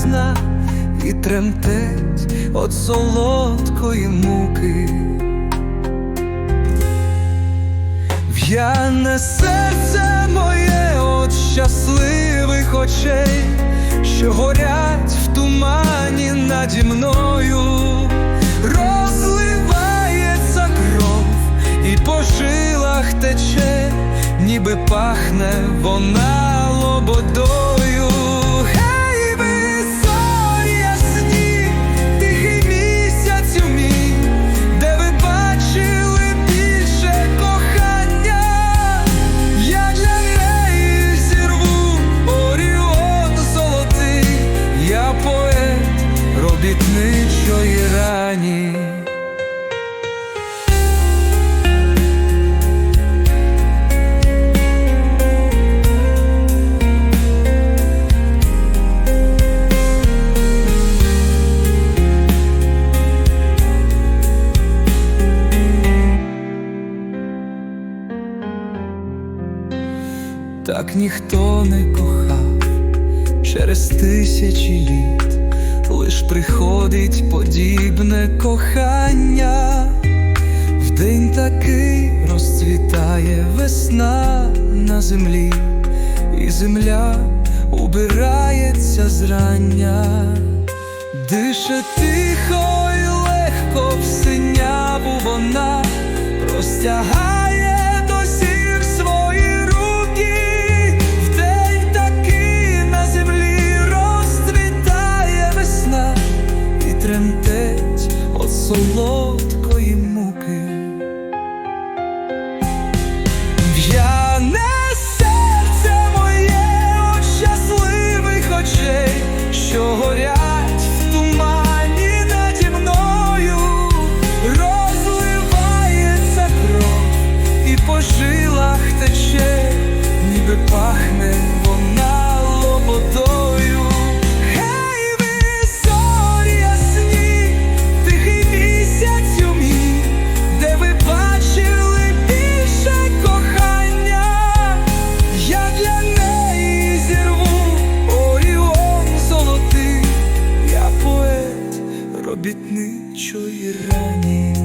весна і тремтить от солодкої муки. В'яне серце моє от щасливих очей, що горять в тумані наді мною, розливається кров і по жилах тече, ніби пахне вона робітничої рані. Так ніхто не кохав через тисячі літ, лиш приходить подібне кохання, вдень такий розцвітає весна на землі, і земля убирається зрання, дише тихо і легко в синяву вона простягає розцвітає весна обітничої рані.